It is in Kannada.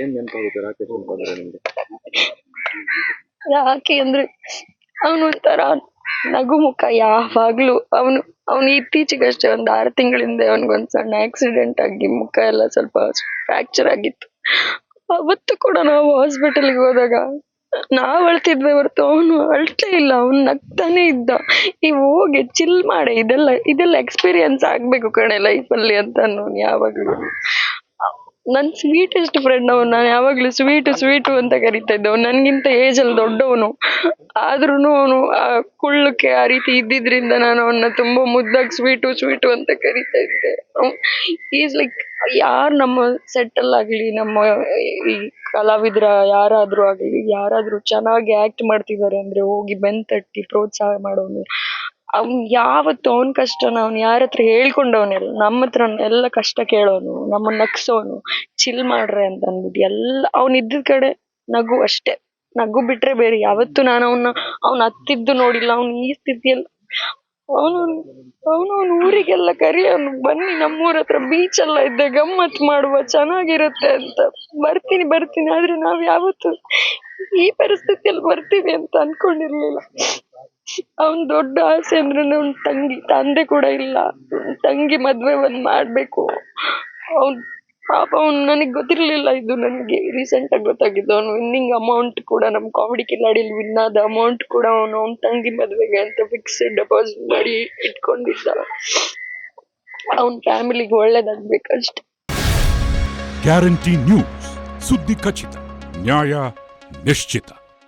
ಏನ್ ಯಾಕೆ ಅಂದ್ರೆ ಅವನು ಒಂಥರ ನಗುಮುಖ ಯಾವಾಗ್ಲೂ. ಅವನು ಅವನು ಇತ್ತೀಚೆಗಷ್ಟೇ ಒಂದು ಆರು ತಿಂಗಳಿಂದ ಅವನಿಗೊಂದ್ ಸಣ್ಣ ಆಕ್ಸಿಡೆಂಟ್ ಆಗಿ ಮುಖ ಎಲ್ಲ ಸ್ವಲ್ಪ ಫ್ರಾಕ್ಚರ್ ಆಗಿತ್ತು. ಅವತ್ತು ಕೂಡ ನಾವು ಹಾಸ್ಪಿಟಲ್ಗೆ ಹೋದಾಗ ನಾವ್ ಅಳ್ತಿದ್ವಿ ಹೊರತು, ಅವನು ಅಳ್ತೇ ಇಲ್ಲ, ಅವನು ನಗ್ತಾನೆ ಇದ್ದ. ಈ ಹೋಗಿ ಚಿಲ್ ಮಾಡಿ, ಇದೆಲ್ಲ ಇದೆಲ್ಲ ಎಕ್ಸ್ಪೀರಿಯನ್ಸ್ ಆಗ್ಬೇಕು ಕಣೆ ಲೈಫಲ್ಲಿ ಅಂತ ನಾನು ಯಾವಾಗ್ಲೂ. ನನ್ ಸ್ವೀಟೆಸ್ಟ್ ಫ್ರೆಂಡ್ ಅವನು, ನಾನು ಯಾವಾಗ್ಲೂ ಸ್ವೀಟು ಸ್ವೀಟು ಅಂತ ಕರಿತಾ ಇದ್ದೆ. ಅವ್ನು ನನ್ಗಿಂತ ಏಜ್ ಅಲ್ಲಿ ದೊಡ್ಡವನು. ಆದ್ರೂ ಅವನು ಆ ಕುಳ್ಳಕ್ಕೆ ಆ ರೀತಿ ಇದ್ದಿದ್ರಿಂದ ನಾನು ಅವನ್ನ ತುಂಬಾ ಮುದ್ದಾಗಿ ಸ್ವೀಟು ಸ್ವೀಟು ಅಂತ ಕರಿತಾ ಇದ್ದೆ. ಈಸ್ ಲೈಕ್ ಯಾರು ನಮ್ಮ ಸೆಟ್ಟಲ್ ಆಗ್ಲಿ, ನಮ್ಮ ಈ ಕಲಾವಿದರ ಯಾರಾದ್ರೂ ಆಗ್ಲಿ, ಯಾರಾದ್ರೂ ಚೆನ್ನಾಗಿ ಆಕ್ಟ್ ಮಾಡ್ತಿದ್ದಾರೆ ಅಂದ್ರೆ ಹೋಗಿ ಬೆನ್ ತಟ್ಟಿ ಪ್ರೋತ್ಸಾಹ ಮಾಡೋನು ಅವ್ನ್ ಯಾವತ್ತು ಅವ್ನ್ ಕಷ್ಟನ ಅವ್ನ್ ಯಾರ ಹತ್ರ ಹೇಳ್ಕೊಂಡವನಿಲ್ಲ ನಮ್ಮ ಹತ್ರ ಎಲ್ಲ ಕಷ್ಟ ಕೇಳೋನು ನಮ್ಮನ್ನ ನಗ್ಸೋನು ಚಿಲ್ ಮಾಡ್ರೆ ಅಂತ ಅಂದ್ಬಿಟ್ಟು ಎಲ್ಲ ಅವ್ನ್ ಇದ್ದಿದ್ ಕಡೆ ನಗು ಅಷ್ಟೇ. ನಗು ಬಿಟ್ರೆ ಬೇರೆ. ಯಾವತ್ತು ನಾನು ಅವನ್ನ ಅವ್ನ್ ಹತ್ತಿದ್ದು ನೋಡಿಲ್ಲ, ಅವ್ನ್ ಈ ಸ್ಥಿತಿಯಲ್ಲಿ ಅವನು ಅವನು ಊರಿಗೆಲ್ಲ ಕರಿಯೋನು ಬನ್ನಿ ನಮ್ಮೂರ ಹತ್ರ ಬೀಚ್ ಎಲ್ಲ ಇದ್ದೆ ಗಮ್ಮತ್ ಮಾಡುವ, ಚೆನ್ನಾಗಿರುತ್ತೆ ಅಂತ. ಬರ್ತೀನಿ ಬರ್ತೀನಿ, ಆದ್ರೆ ನಾವ್ ಯಾವತ್ತು ಈ ಪರಿಸ್ಥಿತಿಯಲ್ಲಿ ಬರ್ತೀವಿ ಅಂತ ಅನ್ಕೊಂಡಿರ್ಲಿಲ್ಲ. ಅವನ್ ದೊಡ್ಡ ಆಸೆ ಅಂದ್ರೆ ತಂಗಿ, ತಂದೆ ಕೂಡ ಇಲ್ಲ. ತಂಗಿ ಮದ್ವೆ ಒಂದ್ ಮಾಡ್ಬೇಕು. ಅವ್ನ್ ಪಾಪ ಅವ್ನು ನನಗೆ ಗೊತ್ತಿರಲಿಲ್ಲ ಇದು ನನಗೆ ರೀಸೆಂಟ್ ಆಗಿ ಗೊತ್ತಾಗಿದ್ದು. ಅವ್ನು ವಿನ್ನಿಂಗ್ ಅಮೌಂಟ್ ಕೂಡ ನಮ್ಮ ಕಾಮಿಡಿ ಕಿಲಾಡಿಲಿ ವಿನ್ ಆದ ಅಮೌಂಟ್ ಕೂಡ ಅವನು ಅವ್ನ ತಂಗಿ ಮದುವೆಗೆ ಅಂತ ಫಿಕ್ಸ್ ಡೆಪಾಸಿಟ್ ಮಾಡಿ ಇಟ್ಕೊಂಡಿದ್ದ ಅವ್ನ ಫ್ಯಾಮಿಲಿಗೆ ಒಳ್ಳೇದಾಗ್ಬೇಕಷ್ಟೆ. ಗ್ಯಾರಂಟಿ ನ್ಯೂಸ್ ಸುದ್ದಿ ಖಚಿತ, ನ್ಯಾಯ ನಿಶ್ಚಿತ.